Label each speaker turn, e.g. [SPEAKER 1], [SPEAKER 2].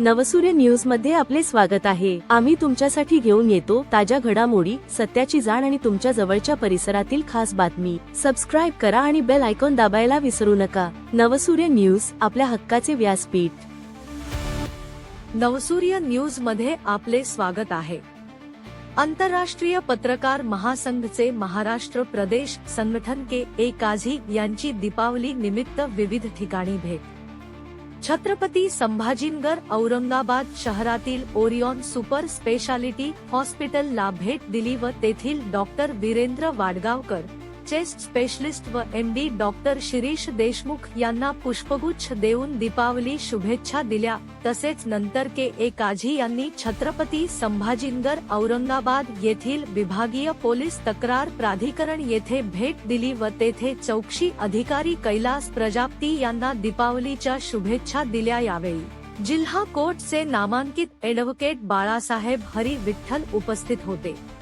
[SPEAKER 1] नवसूर्य न्यूजमध्ये आपले स्वागत आहे. आम्ही तुमच्यासाठी घेऊन येतो ताज्या घडामोडी सत्याची जाण आणि तुमच्या जवळच्या परिसरातील खास बातमी. सबस्क्राईब करा आणि बेल आयकॉन दाबायला विसरू नका. नवसूर्य न्यूज आपल्या हक्काचे व्यासपीठ.
[SPEAKER 2] नवसूर्य न्यूजमध्ये आपले स्वागत आहे. आंतरराष्ट्रीय पत्रकार महासंघचे महाराष्ट्र प्रदेश संघटन के. ए. काझी यांची दीपावली निमित्त विविध ठिकाणी भेट. छत्रपती संभाजीनगर औरंगाबाद शहरातील ओरिओन सुपर स्पेशालिटी हॉस्पिटलला भेट दिली व तेथील doctor Virendra Wadgaonkar chest specialist व M D doctor Shirish Deshmukh यांना पुष्पगुच्छ देऊन दीपावली शुभेच्छा दिल्या. तसेच नंतर के. ए. काझी यांनी छत्रपती संभाजीनगर औरंगाबाद येथील विभागीय पोलीस तक्रार प्राधिकरण येथे भेट दिली व तेथे चौकशी अधिकारी कैलास प्रजापती यांना दीपावलीच्या शुभेच्छा दिल्या यावेळी. जिल्हा कोर्टचे नामांकित ऍडव्होकेट बाळासाहेब हरी विठ्ठल उपस्थित होते.